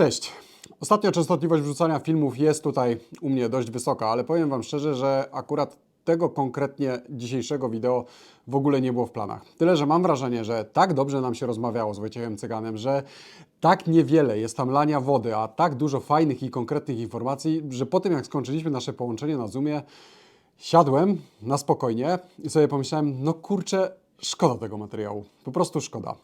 Cześć. Ostatnio częstotliwość wrzucania filmów jest tutaj u mnie dość wysoka, ale powiem Wam szczerze, że akurat tego konkretnie dzisiejszego wideo w ogóle nie było w planach. Tyle, że mam wrażenie, że tak dobrze nam się rozmawiało z Wojciechem Cyganem, że tak niewiele jest tam lania wody, a tak dużo fajnych i konkretnych informacji, że po tym jak skończyliśmy nasze połączenie na Zoomie, siadłem na spokojnie i sobie pomyślałem, no kurczę, szkoda tego materiału. Po prostu szkoda.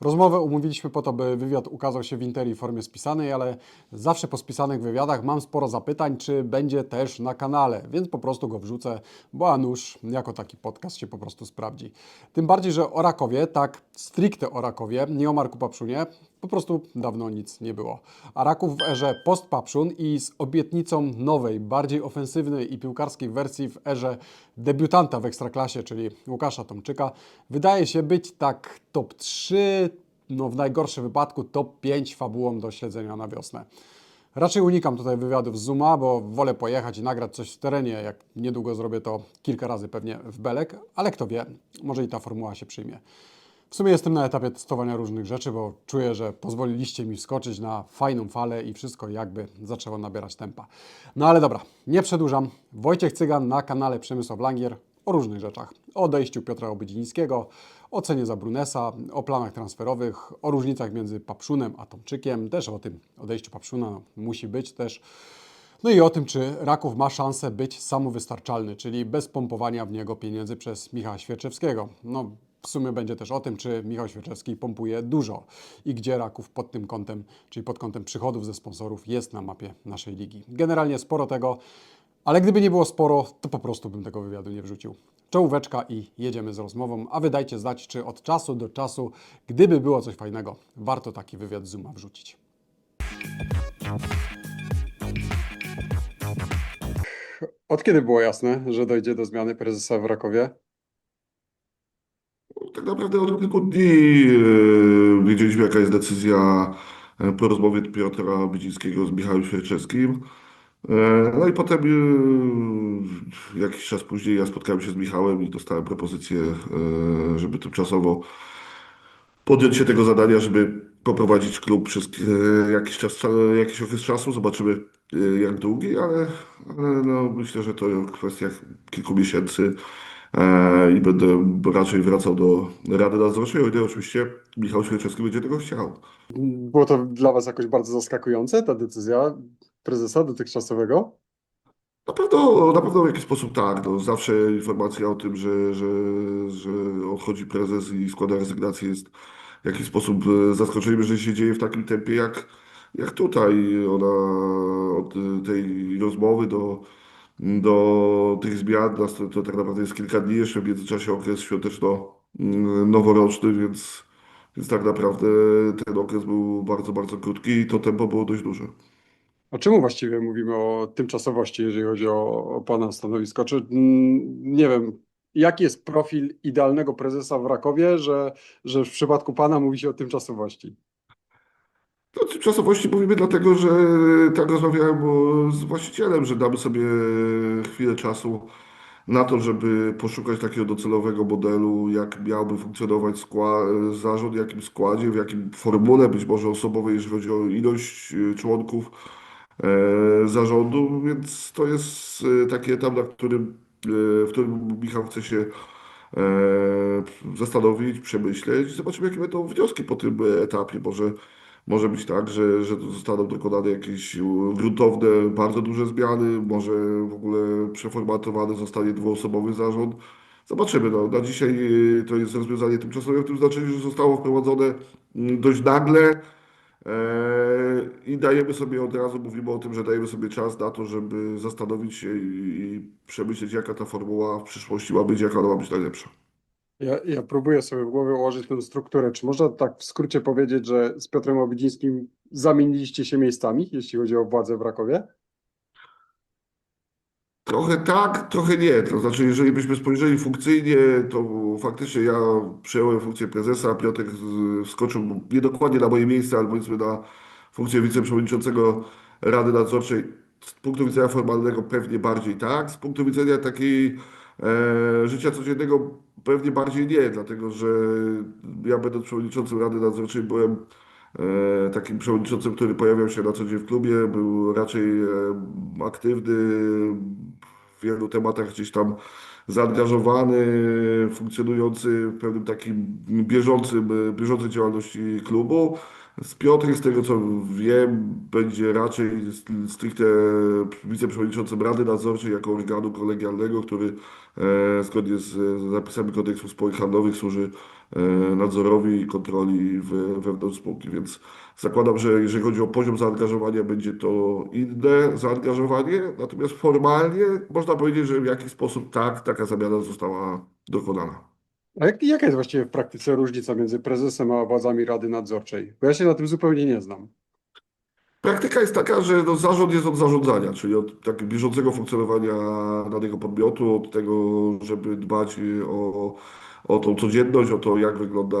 Rozmowę umówiliśmy po to, by wywiad ukazał się w Interi formie spisanej, ale zawsze po spisanych wywiadach mam sporo zapytań, czy będzie też na kanale, więc po prostu go wrzucę, bo a jako taki podcast się po prostu sprawdzi. Tym bardziej, że o Rakowie, tak stricte o Rakowie, nie o Marku Papszunie, po prostu dawno nic nie było. A Raków w erze post-Papszun i z obietnicą nowej, bardziej ofensywnej i piłkarskiej wersji w erze debiutanta w Ekstraklasie, czyli Łukasza Tomczyka, wydaje się być tak top 3, no w najgorszym wypadku top 5 fabułą do śledzenia na wiosnę. Raczej unikam tutaj wywiadów z Zooma, bo wolę pojechać i nagrać coś w terenie. Jak niedługo zrobię to kilka razy pewnie w Belek, ale kto wie, może i ta formuła się przyjmie. W sumie jestem na etapie testowania różnych rzeczy, bo czuję, że pozwoliliście mi wskoczyć na fajną falę i wszystko jakby zaczęło nabierać tempa. No ale dobra, nie przedłużam. Wojciech Cygan na kanale Przemysław Langier o różnych rzeczach. O odejściu Piotra Obydzińskiego, o cenie za Brunesa, o planach transferowych, o różnicach między Papszunem a Tomczykiem, też o tym odejściu Papszuna no, musi być też. No i o tym, czy Raków ma szansę być samowystarczalny, czyli bez pompowania w niego pieniędzy przez Michała Świerczewskiego. No, w sumie będzie też o tym, czy Michał Świerczewski pompuje dużo i gdzie Raków pod tym kątem, czyli pod kątem przychodów ze sponsorów jest na mapie naszej ligi. Generalnie sporo tego, ale gdyby nie było sporo, to po prostu bym tego wywiadu nie wrzucił. Czołóweczka i jedziemy z rozmową, a wy dajcie znać, czy od czasu do czasu, gdyby było coś fajnego, warto taki wywiad z Zooma wrzucić. Od kiedy było jasne, że dojdzie do zmiany prezesa w Rakowie? Tak naprawdę od kilku dni e, wiedzieliśmy, jaka jest decyzja e, po rozmowie Piotra Bydzińskiego z Michałem Świerczewskim. E, No i potem jakiś czas później ja spotkałem się z Michałem i dostałem propozycję, żeby tymczasowo podjąć się tego zadania, żeby poprowadzić klub przez jakiś czas, jakiś okres czasu. Zobaczymy jak długi, ale, ale no, myślę, że to kwestia kilku miesięcy i będę raczej wracał do Rady Nadzorczej, o ile oczywiście Michał Świerczewski będzie tego chciał. Było to dla Was jakoś bardzo zaskakujące, ta decyzja prezesa dotychczasowego? Na pewno, na pewno w jakiś sposób tak. No, zawsze informacja o tym, że, że, że odchodzi prezes i składa rezygnację jest w jakiś sposób e, zaskoczeniem, że się dzieje w takim tempie jak, jak tutaj. Ona od e, tej rozmowy do, do tych zmian to, tak naprawdę jest kilka dni, jeszcze w międzyczasie okres świąteczno-noworoczny, więc, więc tak naprawdę ten okres był bardzo, bardzo krótki i to tempo było dość duże. A czemu właściwie mówimy o tymczasowości, jeżeli chodzi o, o Pana stanowisko? Czy, mm, nie wiem, jaki jest profil idealnego prezesa w Rakowie, że, że w przypadku Pana mówi się o tymczasowości? O tymczasowości mówimy dlatego, że tak rozmawiałem z właścicielem, że damy sobie chwilę czasu na to, żeby poszukać takiego docelowego modelu, jak miałby funkcjonować zarząd, w jakim składzie, w jakim formule, być może osobowej, jeżeli chodzi o ilość e, członków e, zarządu, więc to jest e, taki etap, na którym, w którym Michał chce się zastanowić, przemyśleć. Zobaczymy, jakie będą wnioski po tym etapie. Może, może być tak, że, że zostaną dokonane jakieś gruntowne, bardzo duże zmiany, może w ogóle przeformatowany zostanie dwuosobowy zarząd. Zobaczymy. No. Na dzisiaj e, to jest rozwiązanie tymczasowe w tym znaczeniu, że zostało wprowadzone mm, dość nagle. E, I dajemy sobie od razu, mówimy o tym, że dajemy sobie czas na to, żeby zastanowić się i, i przemyśleć, jaka ta formuła w przyszłości ma być, jaka ona ma być najlepsza. Ja, ja próbuję sobie w głowie ułożyć tę strukturę. Czy można tak w skrócie powiedzieć, że z Piotrem Obydzińskim zamieniliście się miejscami, jeśli chodzi o władzę w Rakowie? Trochę tak, trochę nie. To znaczy, jeżeli byśmy spojrzeli funkcyjnie, to faktycznie ja przejąłem funkcję prezesa, a Piotrek wskoczył niedokładnie na moje miejsce, ale powiedzmy na funkcję wiceprzewodniczącego Rady Nadzorczej. Z punktu widzenia formalnego pewnie bardziej tak, z punktu widzenia takiej e, życia codziennego pewnie bardziej nie, dlatego że ja będąc przewodniczącym Rady Nadzorczej byłem e, takim przewodniczącym, który pojawiał się na co dzień w klubie, był raczej e, aktywny w wielu tematach gdzieś tam zaangażowany, funkcjonujący w pewnym takim bieżącym, bieżącej działalności klubu. Z Piotrem, z tego co wiem, będzie raczej stricte wiceprzewodniczącym Rady Nadzorczej jako organu kolegialnego, który e, zgodnie z zapisami kodeksu spółek handlowych służy e, nadzorowi i kontroli wewnątrz spółki. Więc zakładam, że jeżeli chodzi o poziom zaangażowania, będzie to inne zaangażowanie, natomiast formalnie można powiedzieć, że w jakiś sposób tak, taka zamiana została dokonana. A jak, jaka jest właściwie w praktyce różnica między prezesem a władzami Rady Nadzorczej? Bo ja się na tym zupełnie nie znam. Praktyka jest taka, że no, zarząd jest od zarządzania, czyli od takiego bieżącego funkcjonowania danego podmiotu, od tego, żeby dbać o, o tą codzienność, o to, jak wygląda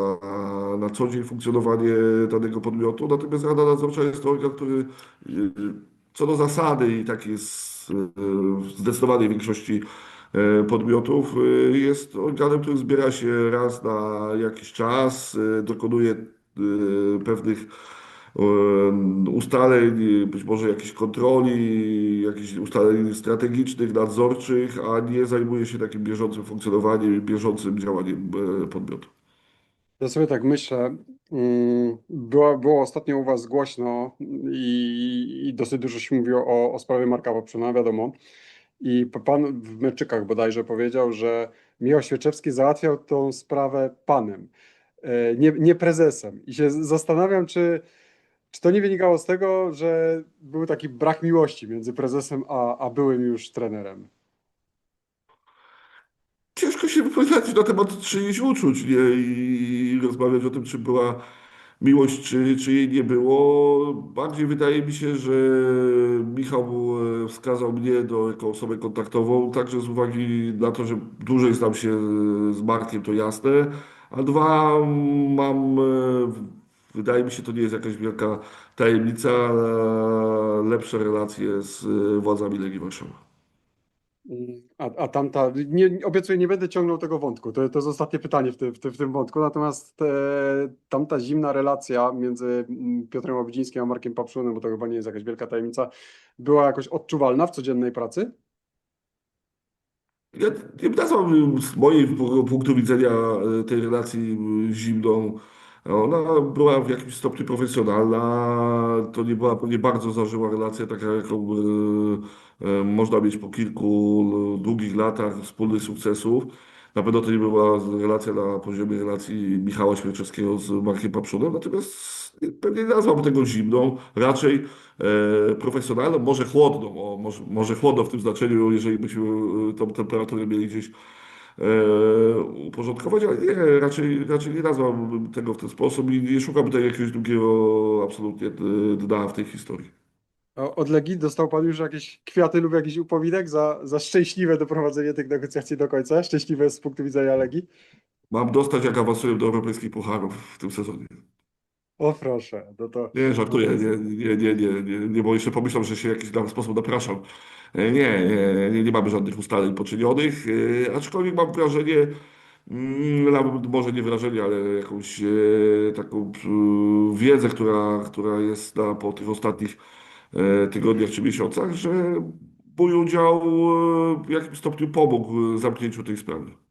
na co dzień funkcjonowanie danego podmiotu. Natomiast Rada Nadzorcza jest to organ, który y, co do zasady i tak jest y, w zdecydowanej większości y, podmiotów, y, jest organem, który zbiera się raz na jakiś czas, y, dokonuje pewnych ustaleń, być może jakichś kontroli, jakichś ustaleń strategicznych, nadzorczych, a nie zajmuje się takim bieżącym funkcjonowaniem i bieżącym działaniem e, podmiotu. Ja sobie tak myślę, mm, było, było ostatnio u Was głośno i, i dosyć dużo się mówiło o, o sprawie Marka Wawrzyna, wiadomo. I pan w Meczykach bodajże powiedział, że Michał Świerczewski załatwiał tą sprawę panem, e, nie, nie prezesem. I się zastanawiam, czy, czy to nie wynikało z tego, że był taki brak miłości między prezesem a, a byłym już trenerem. Ciężko się wypowiadać na temat czyichś uczuć, nie? I rozmawiać o tym, czy była miłość, czy, czy jej nie było. Bardziej wydaje mi się, że Michał e, wskazał mnie do, jako osobę kontaktową, także z uwagi na to, że dłużej znam się z Markiem, to jasne. A dwa, mam, e, wydaje mi się, to nie jest jakaś wielka tajemnica, lepsze relacje z e, władzami Legii Warszawa. Mm, A, a tamta, nie, obiecuję, nie będę ciągnął tego wątku, to, to jest ostatnie pytanie w, tym w, tym- w tym wątku, natomiast e, tamta zimna relacja między mm, Piotrem Obudzińskim a Markiem Papszunem, bo to chyba nie jest jakaś wielka tajemnica, była jakoś odczuwalna w codziennej pracy? Ja nie nazwałbym z mojego punktu widzenia e, tej relacji e, zimną. Ona była w jakimś stopniu profesjonalna. To nie była pewnie bardzo zażyła relacja, taka jaką e, e, można mieć po kilku e, długich latach wspólnych sukcesów. Na pewno to nie była relacja na poziomie relacji Michała Świerczewskiego z Markiem Papszunem, natomiast pewnie nie nazwałbym tego zimną, raczej e, profesjonalną, może chłodną, o, może, może chłodno w tym znaczeniu, jeżeli byśmy tą temperaturę mieli gdzieś uporządkować, ale nie, raczej, raczej nie nazwałbym tego w ten sposób i nie szukam tutaj jakiegoś drugiego absolutnie e, dna w tej historii. A Od Legii dostał pan już jakieś kwiaty lub jakiś upominek za, za szczęśliwe doprowadzenie tych negocjacji do końca? Szczęśliwe z punktu widzenia Legii? Mam dostać, jak awansuję do europejskich pucharów w tym sezonie. O proszę, no to... Nie, żartuję, nie, nie, nie, nie, nie, nie, bo jeszcze pomyślą, że się w jakiś tam sposób napraszam. E, Nie, nie, nie, mamy żadnych ustaleń poczynionych, e, aczkolwiek mam wrażenie, mm, może nie wrażenie, ale jakąś e, taką wiedzę, która, która jest na, po tych ostatnich tygodniach czy miesiącach, że mój udział w jakimś stopniu pomógł zamknięciu tej sprawy.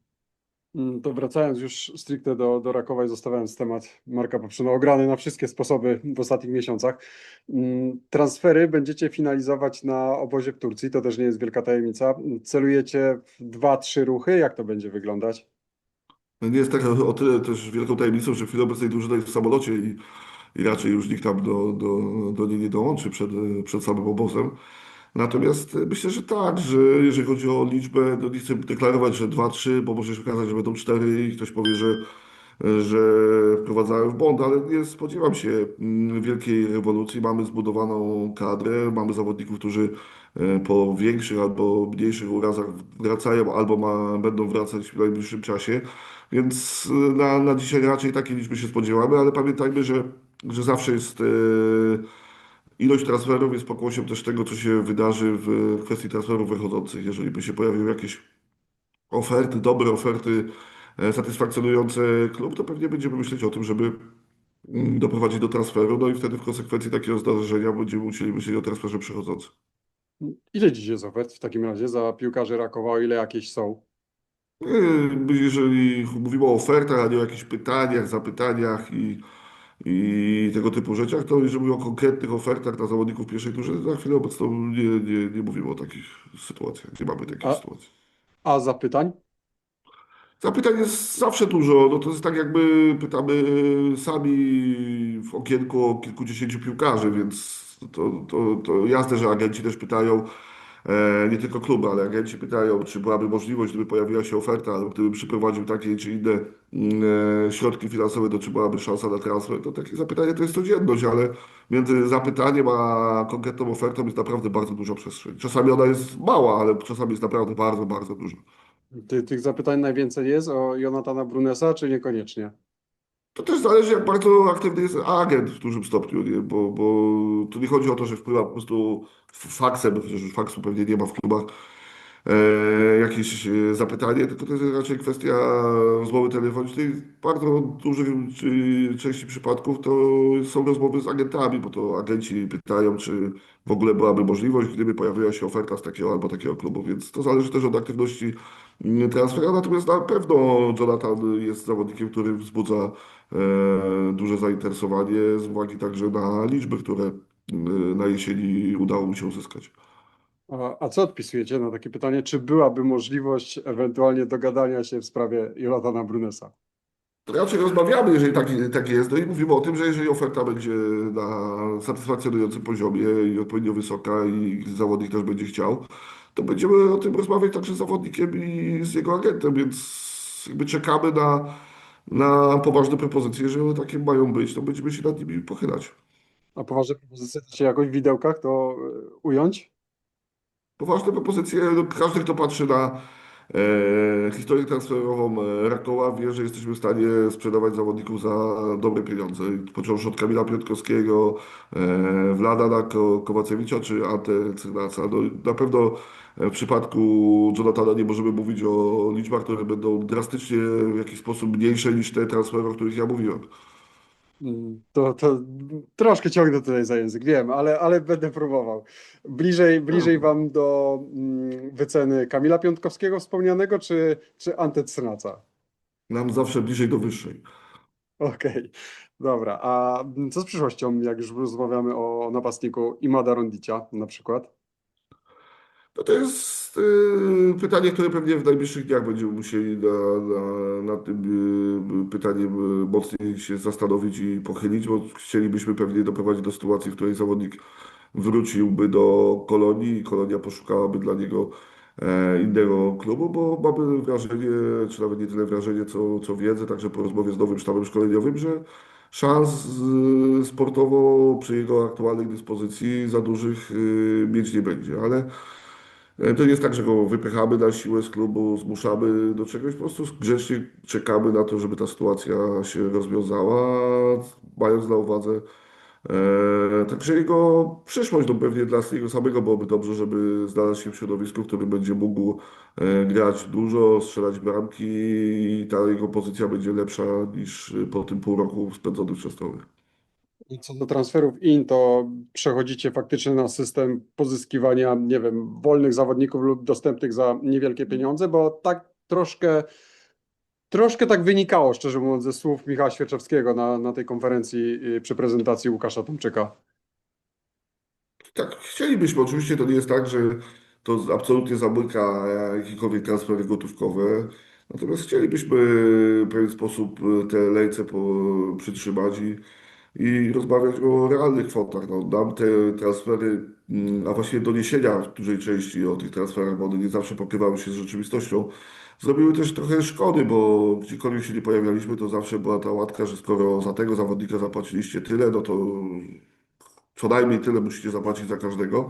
Mm, To wracając już stricte do, do Rakowa i zostawiając temat Marka Paprzyna ograny na wszystkie sposoby w ostatnich miesiącach. Mm, Transfery będziecie finalizować na obozie w Turcji, to też nie jest wielka tajemnica. Celujecie w dwa, trzy ruchy, jak to będzie wyglądać? Nie jest tak o tyle też wielką tajemnicą, że w chwili obecnej drużyna jest w samolocie i, i raczej już nikt tam do, do, do niej nie dołączy przed, przed samym obozem. Natomiast myślę, że tak, że jeżeli chodzi o liczbę, no nie chcę deklarować, że 2-3, bo może się okazać, że będą 4 i ktoś powie, że, że wprowadzałem w błąd, ale nie spodziewam się mm, wielkiej rewolucji. Mamy zbudowaną kadrę, mamy zawodników, którzy e, po większych albo mniejszych urazach wracają albo ma, będą wracać w najbliższym czasie. Więc e, na, na dzisiaj raczej takiej liczby się spodziewamy, ale pamiętajmy, że, że zawsze jest. E, Ilość transferów jest pokłosiem też tego, co się wydarzy w kwestii transferów wychodzących. Jeżeli by się pojawiły jakieś oferty, dobre oferty, e, satysfakcjonujące klub, to pewnie będziemy myśleć o tym, żeby mm, doprowadzi do transferu, no i wtedy w konsekwencji takiego zdarzenia będziemy musieli myśleć o transferze przychodzącym. Ile dziś jest ofert w takim razie za piłkarzy Rakowa, o ile jakieś są? Yy, Jeżeli mówimy o ofertach, a nie o jakichś pytaniach, zapytaniach i, i tego typu rzeczach, to jeżeli mówimy o konkretnych ofertach na zawodników pierwszej tury, na chwilę obecną nie, nie, nie mówimy o takich sytuacjach, nie mamy takich A- sytuacji. A zapytań? Zapytań jest zawsze dużo. No to jest tak, jakby pytamy sami w okienku o kilkudziesięciu piłkarzy, więc to, to, to jasne, że agenci też pytają, nie tylko kluby, ale agenci pytają, czy byłaby możliwość, gdyby pojawiła się oferta, albo gdyby przyprowadził takie czy inne mm, e, środki finansowe, to czy byłaby szansa na transfer. To takie zapytanie to jest codzienność, ale między zapytaniem a konkretną ofertą jest naprawdę bardzo duża przestrzeń. Czasami ona jest mała, ale czasami jest naprawdę bardzo, bardzo duża. Ty, tych zapytań najwięcej jest o Jonatana Brunesa, czy niekoniecznie? To też zależy, jak bardzo aktywny jest agent w dużym stopniu, nie? Bo, bo tu nie chodzi o to, że wpływa po prostu faksem, chociaż już faksu pewnie nie ma w klubach, e, jakieś e, zapytanie, tylko to jest raczej kwestia rozmowy telefonicznej. W bardzo dużej czy, części przypadków to są rozmowy z agentami, bo to agenci pytają, czy w ogóle byłaby możliwość, gdyby pojawiła się oferta z takiego albo takiego klubu, więc to zależy też od aktywności mm, transfera. Natomiast na pewno Jonathan jest zawodnikiem, który wzbudza duże zainteresowanie z uwagi także na liczby, które e, na jesieni udało mu się uzyskać. A, a co odpisujecie na takie pytanie, czy byłaby możliwość ewentualnie dogadania się w sprawie Jonatana Brunesa? To raczej rozmawiamy, jeżeli tak, tak jest, no i mówimy o tym, że jeżeli oferta będzie na satysfakcjonującym poziomie i odpowiednio wysoka i zawodnik też będzie chciał, to będziemy o tym rozmawiać także z zawodnikiem i z jego agentem, więc jakby czekamy na, na poważne propozycje, jeżeli takie mają być, to będziemy się nad nimi pochylać. A poważne propozycje da się jakoś w widełkach to e, ująć? Poważne propozycje, no, każdy kto patrzy na e, historię transferową e, Rakowa wie, że jesteśmy w stanie sprzedawać zawodników za dobre pieniądze. Począwszy od Kamila Piotrkowskiego, e, Wladana Ko- Kowacewicza czy Ante Cynaca. No, na pewno w przypadku Jonathana nie możemy mówić o liczbach, które będą drastycznie w jakiś sposób mniejsze niż te transfery, o których ja mówiłem. Mm, To, to troszkę ciągnę tutaj za język, wiem, ale, ale będę próbował. Bliżej, bliżej wam do mm, wyceny Kamila Piątkowskiego wspomnianego, czy, czy Ante Cynaca? Nam zawsze bliżej do wyższej. Okej, dobra. A co z przyszłością, jak już rozmawiamy o napastniku Imada Rondicia na przykład? No to jest y, pytanie, które pewnie w najbliższych dniach będziemy musieli na, na, nad tym y, pytaniem y, mocniej się zastanowić i pochylić, bo chcielibyśmy pewnie doprowadzić do sytuacji, w której zawodnik wróciłby do Kolonii i Kolonia poszukałaby dla niego e, innego klubu, bo mamy wrażenie, czy nawet nie tyle wrażenie, co, co wiedzę, także po rozmowie z nowym sztabem szkoleniowym, że szans y, sportowo przy jego aktualnej dyspozycji za dużych y, mieć nie będzie, ale To nie jest tak, że go wypychamy na siłę z klubu, zmuszamy do czegoś, po prostu grzecznie czekamy na to, żeby ta sytuacja się rozwiązała, mając na uwadze e, także jego przyszłość, no pewnie dla niego samego byłoby dobrze, żeby znalazł się w środowisku, w którym będzie mógł e, grać dużo, strzelać bramki i ta jego pozycja będzie lepsza niż po tym pół roku spędzonym w Częstochowie. Co do transferów in, to przechodzicie faktycznie na system pozyskiwania, nie wiem, wolnych zawodników lub dostępnych za niewielkie pieniądze, bo tak troszkę, troszkę tak wynikało, szczerze mówiąc, ze słów Michała Świerczewskiego na, na tej konferencji y, przy prezentacji Łukasza Tomczyka. Tak, chcielibyśmy. Oczywiście to nie jest tak, że to absolutnie zamyka jakiekolwiek transfery gotówkowe. Natomiast chcielibyśmy w pewien sposób te lejce po, przytrzymać i, i rozmawiać o realnych kwotach. No, nam te transfery, mm, a właściwie doniesienia w dużej części o tych transferach, bo one nie zawsze pokrywały się z rzeczywistością, zrobiły też trochę szkody, bo gdziekolwiek się nie pojawialiśmy, to zawsze była ta łatka, że skoro za tego zawodnika zapłaciliście tyle, no to co najmniej tyle musicie zapłacić za każdego.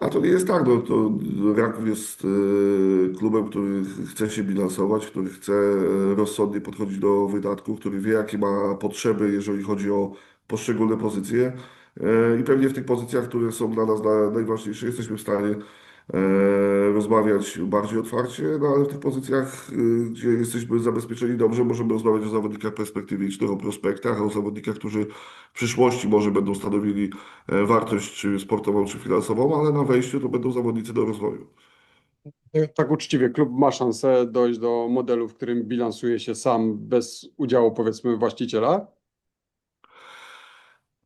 A to nie jest tak, no, to Raków jest e, klubem, który chce się bilansować, który chce e, rozsądnie podchodzić do wydatków, który wie, jakie ma potrzeby, jeżeli chodzi o poszczególne pozycje. E, I pewnie w tych pozycjach, które są dla nas na, najważniejsze, jesteśmy w stanie rozmawiać bardziej otwarcie, no ale w tych pozycjach, y, gdzie jesteśmy zabezpieczeni dobrze, możemy rozmawiać o zawodnikach perspektywicznych, o prospektach, o zawodnikach, którzy w przyszłości może będą stanowili e, wartość czy sportową, czy finansową, ale na wejściu to będą zawodnicy do rozwoju. Tak uczciwie, klub ma szansę dojść do modelu, w którym bilansuje się sam bez udziału, powiedzmy, właściciela.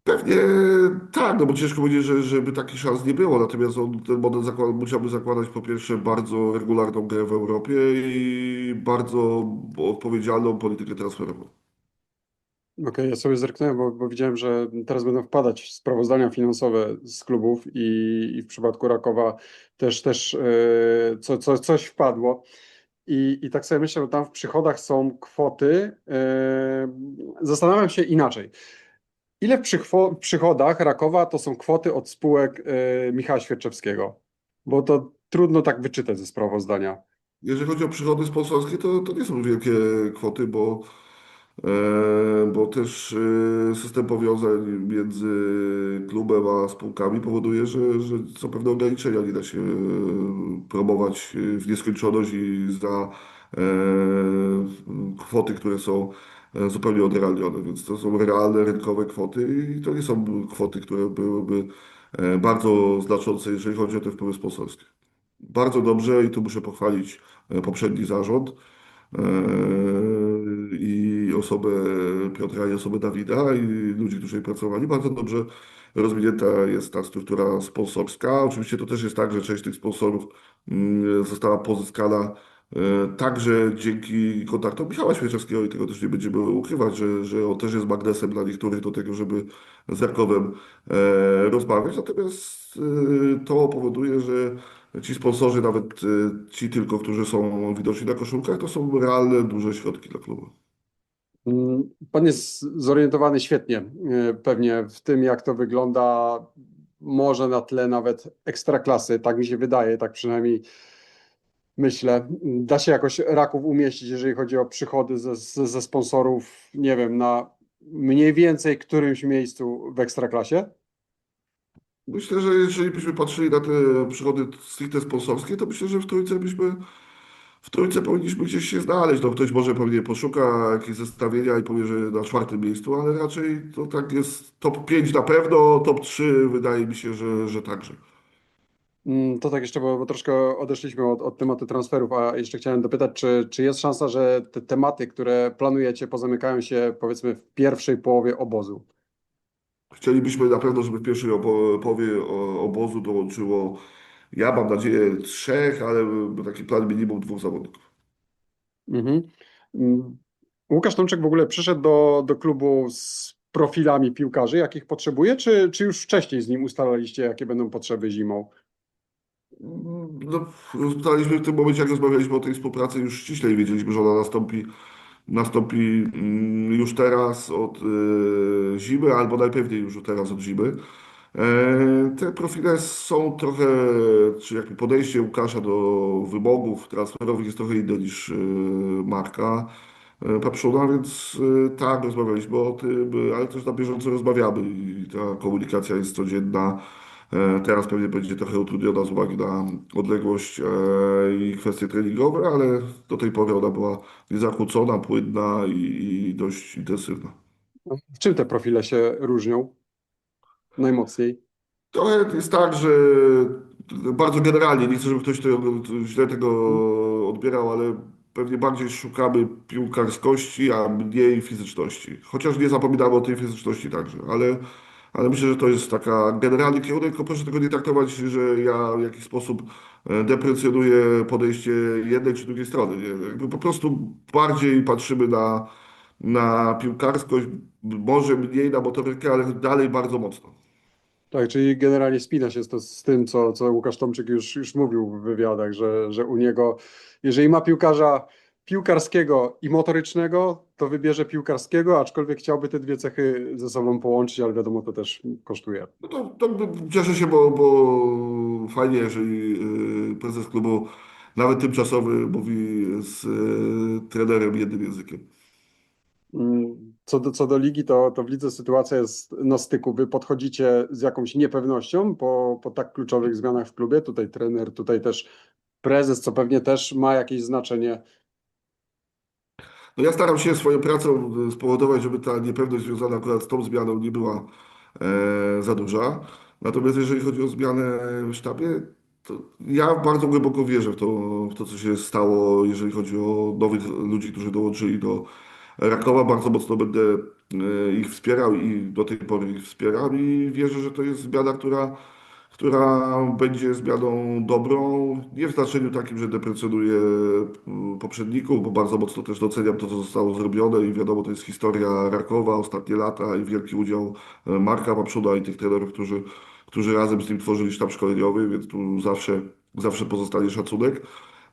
Pewnie tak, no bo ciężko powiedzieć, że, żeby takich szans nie było. Natomiast on, ten model zakład, musiałby zakładać po pierwsze bardzo regularną grę w Europie i bardzo odpowiedzialną politykę transferową. Okej, ja sobie zerknąłem, bo, bo widziałem, że teraz będą wpadać sprawozdania finansowe z klubów i, i w przypadku Rakowa też, też e, co, co, coś wpadło. I, I tak sobie myślę, że tam w przychodach są kwoty. e, Zastanawiam się inaczej. Ile w przychodach Rakowa to są kwoty od spółek e, Michała Świerczewskiego? Bo to trudno tak wyczytać ze sprawozdania. Jeżeli chodzi o przychody sponsorskie, to, to nie są wielkie kwoty, bo, e, bo też e, system powiązań między klubem a spółkami powoduje, że, że są pewne ograniczenia. Nie da się e, promować w nieskończoność i za e, kwoty, które są zupełnie odrealnione. Więc to są realne, rynkowe kwoty i to nie są kwoty, które byłyby e, bardzo znaczące, jeżeli chodzi o te wpływy sponsorskie. Bardzo dobrze i tu muszę pochwalić e, poprzedni zarząd e, i osobę Piotra i osobę Dawida i ludzi, którzy pracowali. Bardzo dobrze rozwinięta jest ta struktura sponsorska. Oczywiście to też jest tak, że część tych sponsorów mm, została pozyskana e, także dzięki kontaktom Michała Świerczewskiego i tego też nie będziemy ukrywać, że, że on też jest magnesem dla niektórych do tego, żeby z Rakowem e, rozmawiać. Natomiast e, to powoduje, że Ci sponsorzy, nawet ci tylko, którzy są widoczni na koszulkach, to są realne, duże środki dla klubu. Mm, Pan jest zorientowany świetnie, e, pewnie w tym, jak to wygląda, może na tle nawet ekstraklasy, tak mi się wydaje, tak przynajmniej myślę. Da się jakoś Raków umieścić, jeżeli chodzi o przychody ze, ze, ze sponsorów, nie wiem, na mniej więcej którymś miejscu w ekstraklasie? Myślę, że jeżeli byśmy patrzyli na te przychody stricte sponsorskie, to myślę, że w trójce byśmy, w trójce powinniśmy gdzieś się znaleźć. No, ktoś może pewnie poszuka jakieś zestawienia i powie, że na czwartym miejscu, ale raczej to tak jest top 5 na pewno, top 3 wydaje mi się, że, że także. Mm, To tak jeszcze, bo, bo troszkę odeszliśmy od, od tematu transferów, a jeszcze chciałem dopytać, czy, czy jest szansa, że te tematy, które planujecie, pozamykają się powiedzmy w pierwszej połowie obozu? Chcielibyśmy na pewno, żeby w pierwszej obo- połowie o- obozu dołączyło, ja mam nadzieję, trzech, ale taki plan minimum dwóch zawodników. Mhm. Mm, Łukasz Tomczyk w ogóle przyszedł do, do klubu z profilami piłkarzy, jakich potrzebuje, czy, czy już wcześniej z nim ustalaliście, jakie będą potrzeby zimą? No, w tym momencie, jak rozmawialiśmy o tej współpracy, już ściślej wiedzieliśmy, że ona nastąpi, nastąpi mm, już teraz od e, zimy, albo najpewniej już teraz od zimy. E, te profile są trochę, czy jakby podejście Łukasza do wymogów transferowych jest trochę inne niż e, Marka e, Papszuna, więc e, tak, rozmawialiśmy o tym, ale też na bieżąco rozmawiamy i ta komunikacja jest codzienna. E, Teraz pewnie będzie trochę utrudniona z uwagi na odległość e, i kwestie treningowe, ale do tej pory ona była niezakłócona, płynna i, i dość intensywna. W czym te profile się różnią najmocniej? Trochę jest tak, że bardzo generalnie, nie chcę, żeby ktoś tego, źle tego odbierał, ale pewnie bardziej szukamy piłkarskości, a mniej fizyczności. Chociaż nie zapominamy o tej fizyczności także, ale, ale myślę, że to jest taka generalny kierunek, tylko proszę tego nie traktować, że ja w jakiś sposób e, deprecjonuję podejście jednej czy drugiej strony. Po prostu bardziej patrzymy na, na piłkarskość, może mniej na motorykę, ale dalej bardzo mocno. Tak, czyli generalnie spina się to z tym, co, co Łukasz Tomczyk już, już mówił w wywiadach, że, że u niego, jeżeli ma piłkarza piłkarskiego i motorycznego, to wybierze piłkarskiego, aczkolwiek chciałby te dwie cechy ze sobą połączyć, ale wiadomo, to też kosztuje. No to, to cieszę się, bo, bo fajnie, jeżeli y, prezes klubu, nawet tymczasowy, mówi z y, trenerem jednym językiem. Mm, Co do, co do ligi, to, to w lidze sytuacja jest na styku. Wy podchodzicie z jakąś niepewnością po, po tak kluczowych zmianach w klubie. Tutaj trener, tutaj też prezes, co pewnie też ma jakieś znaczenie. No ja staram się swoją pracą e, spowodować, żeby ta niepewność związana akurat z tą zmianą nie była e, za duża. Natomiast jeżeli chodzi o zmianę w sztabie, to ja bardzo głęboko wierzę w to, w to, co się stało, jeżeli chodzi o nowych ludzi, którzy dołączyli do Rakowa. Bardzo mocno będę e, ich wspierał i do tej pory ich wspieram i wierzę, że to jest zmiana, która która będzie zmianą dobrą, nie w znaczeniu takim, że deprecjonuje mm, poprzedników, bo bardzo mocno też doceniam to, co zostało zrobione i wiadomo, to jest historia Rakowa, ostatnie lata i wielki udział e, Marka Papszuna i tych trenerów, którzy, którzy razem z nim tworzyli sztab szkoleniowy, więc tu zawsze, zawsze pozostanie szacunek.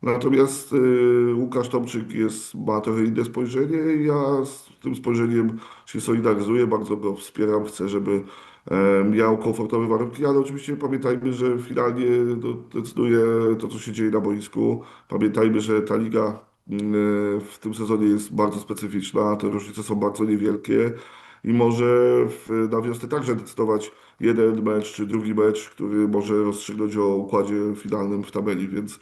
Natomiast y, Łukasz Tomczyk jest, ma trochę inne spojrzenie i ja z tym spojrzeniem się solidaryzuję, bardzo go wspieram, chcę, żeby miał komfortowe warunki, ale oczywiście pamiętajmy, że finalnie no, decyduje to, co się dzieje na boisku. Pamiętajmy, że ta liga mm, w tym sezonie jest bardzo specyficzna, te różnice są bardzo niewielkie i może na wiosnę także decydować jeden mecz czy drugi mecz, który może rozstrzygnąć o układzie finalnym w tabeli, więc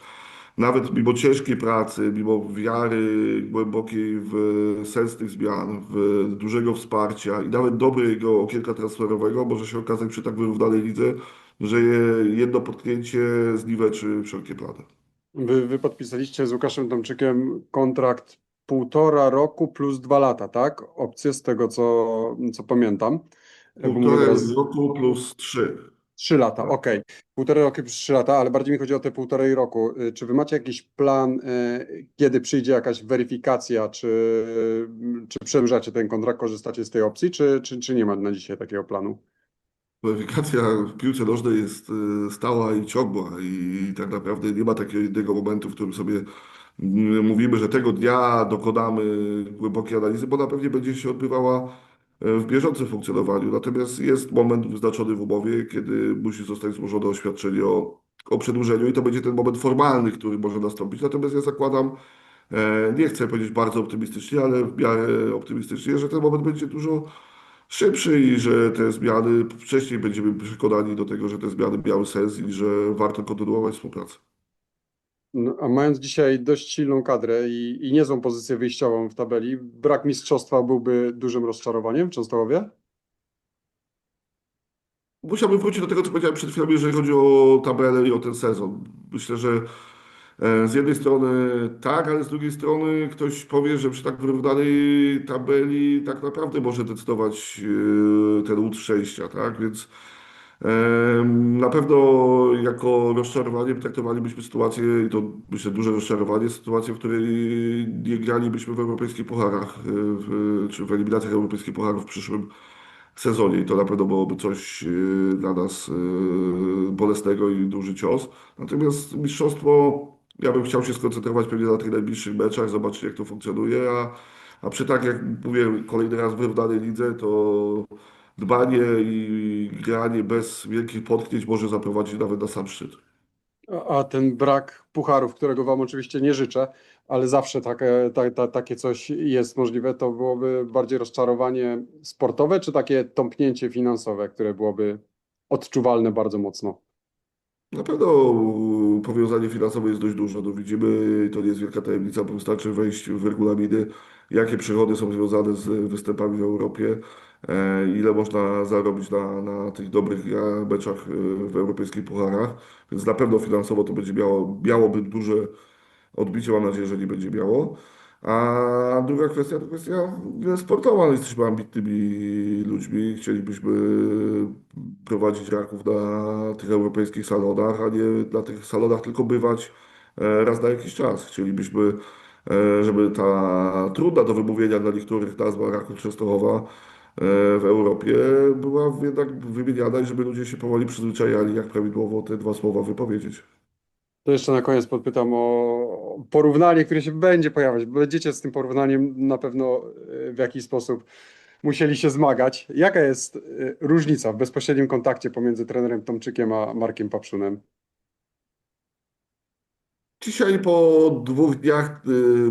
nawet mimo ciężkiej pracy, mimo wiary głębokiej w sens tych zmian, w dużego wsparcia i nawet dobrego okienka transferowego, może się okazać przy tak wyrównanej lidze, że je- jedno potknięcie zniweczy wszelkie plany. Wy, wy podpisaliście z Łukaszem Tomczykiem kontrakt półtora roku plus dwa lata, tak? Opcje z tego, co, co pamiętam. Teraz roku plus trzy. Trzy lata, okej. Półtorej roku plus trzy lata, ale bardziej mi chodzi o te półtorej roku. Y, Czy wy macie jakiś plan, y, kiedy przyjdzie jakaś weryfikacja, czy, czy przedłużacie ten kontrakt, korzystacie z tej opcji, czy, czy, czy nie ma na dzisiaj takiego planu? Weryfikacja w piłce nożnej jest e, stała i ciągła i tak naprawdę nie ma takiego jednego momentu, w którym sobie mm, mówimy, że tego dnia dokonamy głębokiej analizy, bo ona pewnie będzie się odbywała w bieżącym funkcjonowaniu. Natomiast jest moment wyznaczony w umowie, kiedy musi zostać złożone oświadczenie o, o przedłużeniu i to będzie ten moment formalny, który może nastąpić. Natomiast ja zakładam, e, nie chcę powiedzieć bardzo optymistycznie, ale w miarę optymistycznie, że ten moment będzie dużo szybszy i że te zmiany, wcześniej będziemy przekonani do tego, że te zmiany miały sens i że warto kontynuować współpracę. No, a mając dzisiaj dość silną kadrę i, i niezłą pozycję wyjściową w tabeli, brak mistrzostwa byłby dużym rozczarowaniem w Częstochowie? Musiałbym wrócić do tego, co powiedziałem przed chwilą, jeżeli chodzi o tabelę i o ten sezon. Myślę, że e, z jednej strony tak, ale z drugiej strony ktoś powie, że przy tak wyrównanej tabeli tak naprawdę może decydować e, ten łód szczęścia, tak? Więc na pewno jako rozczarowanie traktowalibyśmy sytuację, i to myślę duże rozczarowanie, sytuację, w której nie gralibyśmy w europejskich pucharach, e, w, czy w eliminacjach europejskich pucharów w przyszłym sezonie i to na pewno byłoby coś e, dla nas e, bolesnego i duży cios. Natomiast mistrzostwo, ja bym chciał się skoncentrować pewnie na tych najbliższych meczach, zobaczyć jak to funkcjonuje, a, a przy tak jak mówię kolejny raz wyrównanej lidze, to dbanie i granie bez wielkich potknięć może zaprowadzić nawet na sam szczyt. A a ten brak pucharów, którego Wam oczywiście nie życzę, ale zawsze takie, ta, ta, takie coś jest możliwe, to byłoby bardziej rozczarowanie sportowe, czy takie tąpnięcie finansowe, które byłoby odczuwalne bardzo mocno? Na pewno powiązanie finansowe jest dość duże. No widzimy, to nie jest wielka tajemnica, bo wystarczy wejść w regulaminy, jakie przychody są związane z występami w Europie, ile można zarobić na, na tych dobrych e, meczach e, w europejskich pucharach. Więc na pewno finansowo to będzie miało, miałoby duże odbicie, mam nadzieję, że nie będzie miało. A druga kwestia to kwestia sportowa. Jesteśmy ambitnymi ludźmi, chcielibyśmy prowadzić Raków na tych europejskich salonach, a nie na tych salonach tylko bywać e, raz na jakiś czas. Chcielibyśmy, e, żeby ta trudna do wymówienia dla niektórych nazwa Raków Częstochowa e, w Europie była jednak wymieniana i żeby ludzie się powoli przyzwyczajali, jak prawidłowo te dwa słowa wypowiedzieć. To jeszcze na koniec podpytam o porównanie, które się będzie pojawiać. Będziecie z tym porównaniem na pewno e, w jakiś sposób musieli się zmagać. Jaka jest e, różnica w bezpośrednim kontakcie pomiędzy trenerem Tomczykiem a Markiem Papszunem? Dzisiaj po dwóch dniach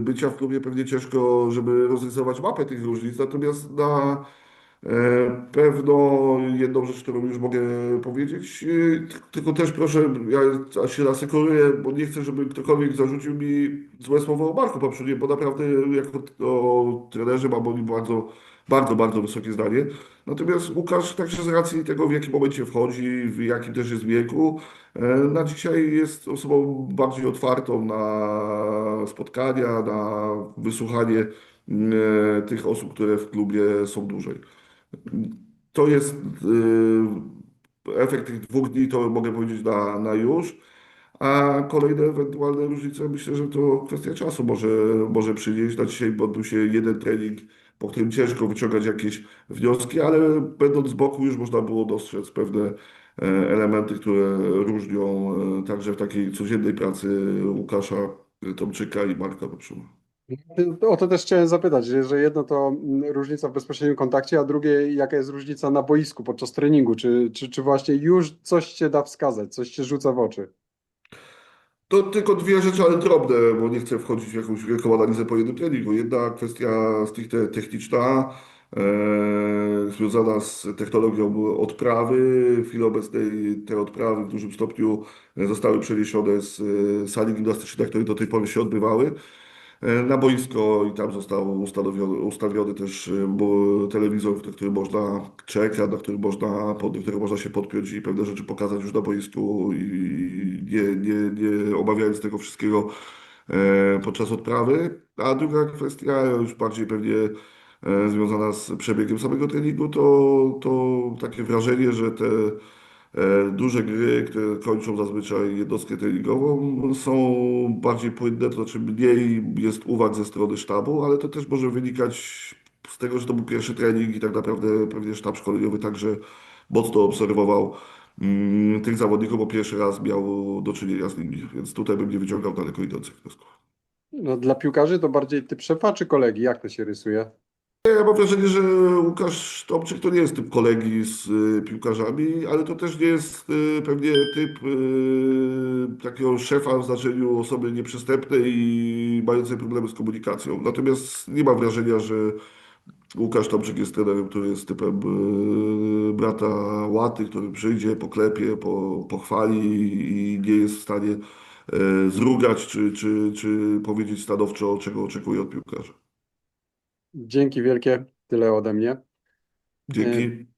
bycia w klubie pewnie ciężko, żeby rozrysować mapę tych różnic, natomiast na e, pewno jedną rzecz, którą już mogę powiedzieć, y, tylko też proszę, ja się asekuruję, bo nie chcę, żeby ktokolwiek zarzucił mi złe słowo o Marku Paprzunie, bo naprawdę jako o trenerze mam o nim bardzo, bardzo, bardzo wysokie zdanie. Natomiast Łukasz także z racji tego, w jakim momencie wchodzi, w jakim też jest wieku, e, na dzisiaj jest osobą bardziej otwartą na spotkania, na wysłuchanie e, tych osób, które w klubie są dłużej. To jest y, efekt tych dwóch dni, to mogę powiedzieć na, na już. A kolejne ewentualne różnice, myślę, że to kwestia czasu może, może przynieść. Na dzisiaj odbył się jeden trening, po którym ciężko wyciągać jakieś wnioski, ale będąc z boku już można było dostrzec pewne e, elementy, które różnią e, także w takiej codziennej pracy Łukasza Tomczyka i Marka Poprzuma. O to też chciałem zapytać, że, jedno to mm, różnica w bezpośrednim kontakcie, a drugie jaka jest różnica na boisku podczas treningu? Czy, czy, czy właśnie już coś cię da wskazać, coś cię rzuca w oczy? To tylko dwie rzeczy, ale drobne, bo nie chcę wchodzić w jakąś wielką analizę po jednym treningu. Jedna kwestia stricte techniczna, e, związana z technologią odprawy. W chwili obecnej te odprawy w dużym stopniu zostały przeniesione z e, sali gimnastycznej, na której do tej pory się odbywały, na boisko i tam został ustanowiony, ustawiony też e, telewizor, na który można, czy ekran, na który można, pod który można się podpiąć i pewne rzeczy pokazać już na boisku i nie, nie, nie omawiając tego wszystkiego e, podczas odprawy. A druga kwestia, już bardziej pewnie e, związana z przebiegiem samego treningu, to, to takie wrażenie, że te e, duże gry, które kończą zazwyczaj jednostkę treningową, są bardziej płynne, to znaczy mniej jest uwag ze strony sztabu, ale to też może wynikać z tego, że to był pierwszy trening i tak naprawdę pewnie sztab szkoleniowy także mocno obserwował mm, tych zawodników, bo pierwszy raz miał do czynienia z nimi, więc tutaj bym nie wyciągał daleko idących wniosków. No, dla piłkarzy to bardziej typ szefa czy kolegi? Jak to się rysuje? Ja mam wrażenie, że Łukasz Tomczyk to nie jest typ kolegi z y, piłkarzami, ale to też nie jest y, pewnie typ y, takiego szefa w znaczeniu osoby nieprzystępnej i mającej problemy z komunikacją. Natomiast nie mam wrażenia, że Łukasz Tomczyk jest trenerem, który jest typem brata łaty, który przyjdzie, poklepie, po, pochwali i nie jest w stanie y, zrugać czy, czy, czy powiedzieć stanowczo, czego oczekuje od piłkarza. Dzięki wielkie, tyle ode mnie. Dzięki.